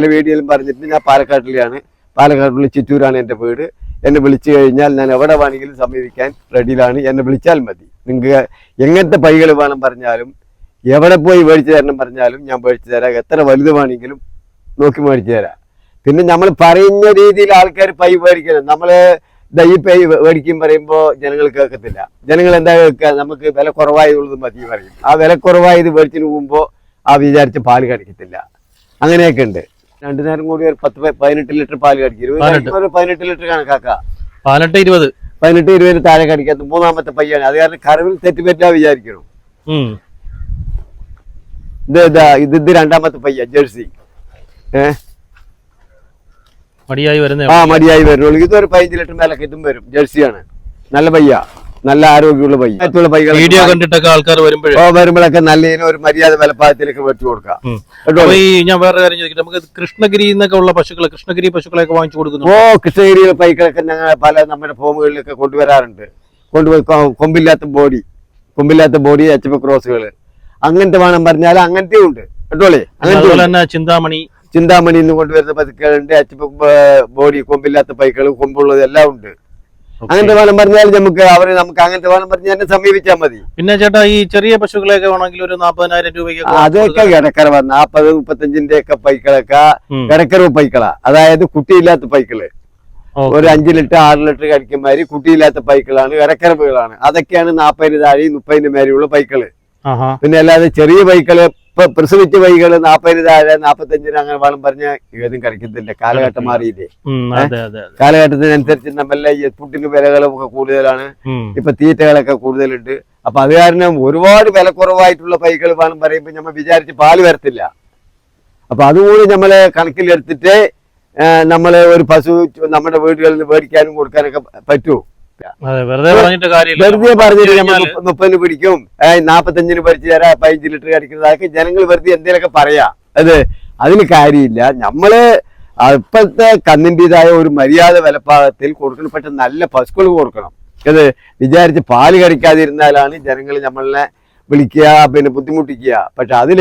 പല വീഡിയോയിലും പറഞ്ഞിട്ട് ഞാൻ പാലക്കാട്ടിലെയാണ്. പാലക്കാട്ടിലെ ചിറ്റൂരാണ് എന്റെ വീട്. എന്നെ വിളിച്ചു കഴിഞ്ഞാൽ ഞാൻ എവിടെ വേണമെങ്കിലും സമീപിക്കാൻ റെഡിയിലാണ്. എന്നെ വിളിച്ചാൽ മതി. നിങ്ങൾക്ക് എങ്ങനത്തെ പൈകൾ വേണം പറഞ്ഞാലും എവിടെ പോയി മേടിച്ചു തരണം പറഞ്ഞാലും ഞാൻ മേടിച്ചു തരാം. എത്ര വലുത് വേണമെങ്കിലും നോക്കി മേടിച്ചു തരാം. പിന്നെ നമ്മൾ പറയുന്ന രീതിയിൽ ആൾക്കാർ പൈ മേടിക്കണം. നമ്മൾ ദൈ പൈ മേടിക്കും പറയുമ്പോൾ ജനങ്ങൾ കേൾക്കത്തില്ല. ജനങ്ങൾ എന്താ കേൾക്കുക? നമുക്ക് വില കുറവായതുള്ളത് മതി പറയും ആ വില കുറവായത് മേടിച്ചിന് പോകുമ്പോൾ ആ വിചാരിച്ച പാൽ കടിക്കത്തില്ല. അങ്ങനെയൊക്കെ ഉണ്ട്. രണ്ടു നേരം കൂടി ഒരു പത്ത് പതിനെട്ട് ലിറ്റർ പാൽ കടിക്കും. ഒരു പതിനെട്ട് ലിറ്റർ കണക്കാക്കാം. പതിനെട്ട് ഇരുപത്. പതിനെട്ട് ഇരുപത് താഴെ കടിക്കാത്ത മൂന്നാമത്തെ പയ്യാണ്. അത് കാരണം കറവിൽ തെറ്റ് പറ്റാ വിചാരിക്കണം. ഇത് ഇതാ ഇത് ഇത് രണ്ടാമത്തെ പയ്യ ജേഴ്സി. ഏഹ് മടിയായി വരുന്ന ആ മടിയായി വരുന്നുള്ളൂ ഇതൊരു പതിനഞ്ച് ലിറ്റർ മേലൊക്കെ ഇതും വരും. ജേഴ്സിയാണ്. നല്ല പയ്യ. നല്ല ആരോഗ്യമുള്ള പയ്യ മറ്റുള്ള പൈകൾ വീഡിയോ കണ്ടിട്ടൊക്കെ ആൾക്കാർ വരുമ്പോഴേ. ഓ വരുമ്പോഴൊക്കെ നല്ല ഒരു മര്യാദ വിലപ്പാകത്തിലേക്ക് വെച്ചു കൊടുക്കാം. കേട്ടോ? ഈ ഞാൻ വേറെ കാര്യം ചോദിക്കട്ടെ. നമുക്ക് കൃഷ്ണഗിരി എന്നൊക്കെ ഉള്ള പശുക്കളെ കൃഷ്ണഗിരി പശുക്കളെയൊക്കെ വാങ്ങിച്ചു കൊടുക്കുന്നു. ഓ കൃഷ്ണഗിരിയിലെ പൈക്കളൊക്കെ ഞങ്ങൾ പല നമ്മുടെ ഫോമുകളിലൊക്കെ കൊണ്ടുവരാറുണ്ട്. കൊണ്ടുപോയി കൊമ്പില്ലാത്ത ബോഡി കൊമ്പില്ലാത്ത ബോഡി എച്ച് ക്രോസുകൾ അങ്ങനത്തെ വേണം പറഞ്ഞാൽ അങ്ങനത്തെ ഉണ്ട്. കേട്ടോളേ? അങ്ങനത്തെ അതുപോലെ ഉണ്ട്. തന്നെ ചിന്താമണി. ചിന്താമണി എന്ന് കൊണ്ടുവരുന്ന പതുക്കളുണ്ട് എച്ച് ബോഡി കൊമ്പില്ലാത്ത പൈക്കൾ കൊമ്പുള്ളത് എല്ലാം ഉണ്ട്. അങ്ങനത്തെ വേണം പറഞ്ഞാൽ നമുക്ക് അവർ നമുക്ക് അങ്ങനത്തെ വേണം പറഞ്ഞാൽ സമീപിച്ചാൽ മതി. പിന്നെ ചേട്ടാ ഈ ചെറിയ പശുക്കളെയൊക്കെ വേണമെങ്കിൽ ഒരു നാപ്പതിനായിരം രൂപയ്ക്ക് അതൊക്കെ ഇടക്കറവ നാപ്പത് മുപ്പത്തഞ്ചിന്റെ ഒക്കെ പൈക്കളൊക്കെ കിടക്കറവ് പൈക്കളാ. അതായത് കുട്ടിയില്ലാത്ത പൈക്കൾ. ഒരു അഞ്ച് ലിറ്റർ ആറ് ലിറ്റർ കഴിക്കുമാതിരി കുട്ടിയില്ലാത്ത പൈക്കളാണ് ഇടക്കറവുകളാണ് അതൊക്കെയാണ് നാപ്പതിന് താഴെ മുപ്പതിന് മേലെയുള്ള പൈക്കൾ. പിന്നെ അല്ലാതെ ചെറിയ പൈക്കൾ ഇപ്പൊ പ്രസവിച്ച വൈകൾ നാപ്പതിന് താഴെ നാപ്പത്തഞ്ചിന് അങ്ങനെ വേണം പറഞ്ഞ ഏതും കഴിക്കത്തില്ല കാലഘട്ടം മാറിയില്ലേ? കാലഘട്ടത്തിനനുസരിച്ച് നമ്മളെ ഫുഡിന് വിലകളും ഒക്കെ കൂടുതലാണ്. ഇപ്പൊ തീറ്റകളൊക്കെ കൂടുതലുണ്ട്. അപ്പൊ അത് കാരണം ഒരുപാട് വില കുറവായിട്ടുള്ള പൈകൾ വേണം പറയുമ്പോൾ നമ്മൾ വിചാരിച്ച് പാൽ വരത്തില്ല. അപ്പൊ അതുകൂടി നമ്മളെ കണക്കിലെടുത്തിട്ട് നമ്മളെ ഒരു പശു നമ്മുടെ വീടുകളിൽ മേടിക്കാനും കൊടുക്കാനൊക്കെ പറ്റൂ. അതെ വെറുതെ പറഞ്ഞിട്ട് നമ്മൾ മുപ്പതിന് പിടിക്കും. നാപ്പത്തഞ്ചിന് പഠിച്ചു തരാം പതിനഞ്ച് ലിറ്റർ അടിക്കുന്നതൊക്കെ ജനങ്ങൾ വെറുതെ എന്തെങ്കിലുമൊക്കെ പറയാ. അത് അതിന് കാര്യമില്ല. നമ്മൾ ഇപ്പോഴത്തെ കന്നിന്റെതായ ഒരു മര്യാദ വിലപ്പാകത്തിൽ കൊടുക്കണം. പക്ഷെ നല്ല പശുക്കൾ കൊടുക്കണം. അത് വിചാരിച്ച് പാൽ കടിക്കാതിരുന്നാലാണ് ജനങ്ങൾ നമ്മളെ വിളിക്കുക പിന്നെ ബുദ്ധിമുട്ടിക്കുക. പക്ഷെ അതിൽ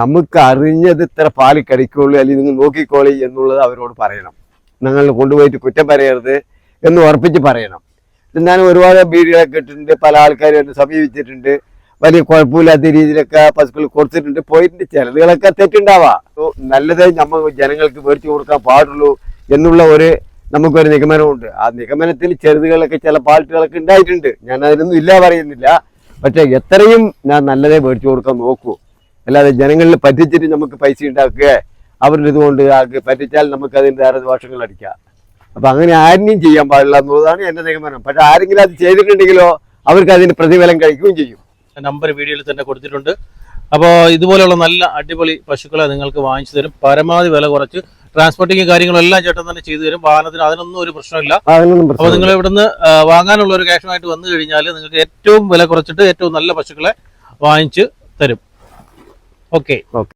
നമുക്ക് അറിഞ്ഞത് ഇത്ര പാൽ കടിക്കുള്ളൂ അല്ലെങ്കിൽ നിങ്ങൾ നോക്കിക്കോളി എന്നുള്ളത് അവരോട് പറയണം. നിങ്ങൾ കൊണ്ടുപോയിട്ട് കുറ്റം പറയരുത് എന്ന് ഉറപ്പിച്ച് പറയണം. ഞാൻ ഒരുപാട് വീഡിയോകളൊക്കെ ഇട്ടിട്ടുണ്ട് പല ആൾക്കാരും എന്നെ സമീപിച്ചിട്ടുണ്ട്. വലിയ കുഴപ്പമില്ലാത്ത രീതിയിലൊക്കെ പശുക്കൾ കൊടുത്തിട്ടുണ്ട്. പോയിട്ടുണ്ട്. ചിലതുകളൊക്കെ തെറ്റുണ്ടാവാം. നല്ലത് നമ്മൾ ജനങ്ങൾക്ക് മേടിച്ചു കൊടുക്കാൻ പാടുള്ളൂ എന്നുള്ള ഒരു നമുക്കൊരു നിഗമനമുണ്ട്. ആ നിഗമനത്തിൽ ചെറുതുകളൊക്കെ ചില പാർട്ടികളൊക്കെ ഉണ്ടായിട്ടുണ്ട്. ഞാൻ അതിനൊന്നും ഇല്ല പറയുന്നില്ല. പക്ഷെ എത്രയും ഞാൻ നല്ലതേ മേടിച്ചു കൊടുക്കാൻ നോക്കൂ. അല്ലാതെ ജനങ്ങളിൽ പറ്റിച്ചിട്ട് നമുക്ക് പൈസ ഉണ്ടാക്കുക അവരുടെ ഇതുകൊണ്ട് പറ്റിച്ചാൽ നമുക്ക് അതിന്റെ വേറെ ദോഷങ്ങൾ അടിക്കാം. അപ്പൊ അങ്ങനെ ആരെയും ചെയ്യാൻ പാടില്ല എന്നുള്ളതാണ് എന്റെ നിഗമനം. പക്ഷെ ആരെങ്കിലും അത് ചെയ്തിട്ടുണ്ടെങ്കിലോ അവർക്ക് അതിന് പ്രതിഫലം കഴിക്കുകയും ചെയ്യും. നമ്പർ വീഡിയോയിൽ തന്നെ കൊടുത്തിട്ടുണ്ട്. അപ്പോൾ ഇതുപോലെയുള്ള നല്ല അടിപൊളി പശുക്കളെ നിങ്ങൾക്ക് വാങ്ങിച്ചു തരും. പരമാവധി വില കുറച്ച് ട്രാൻസ്പോർട്ടിങ് കാര്യങ്ങളും എല്ലാം ചേട്ടൻ തന്നെ ചെയ്തു തരും. വാഹനത്തിന് അതിനൊന്നും ഒരു പ്രശ്നമില്ല. അപ്പോൾ നിങ്ങൾ ഇവിടുന്ന് വാങ്ങാനുള്ള ഒരു ക്യാഷുമായിട്ട് വന്നു കഴിഞ്ഞാൽ നിങ്ങൾക്ക് ഏറ്റവും വില കുറച്ചിട്ട് ഏറ്റവും നല്ല പശുക്കളെ വാങ്ങിച്ച് തരും. ഓക്കെ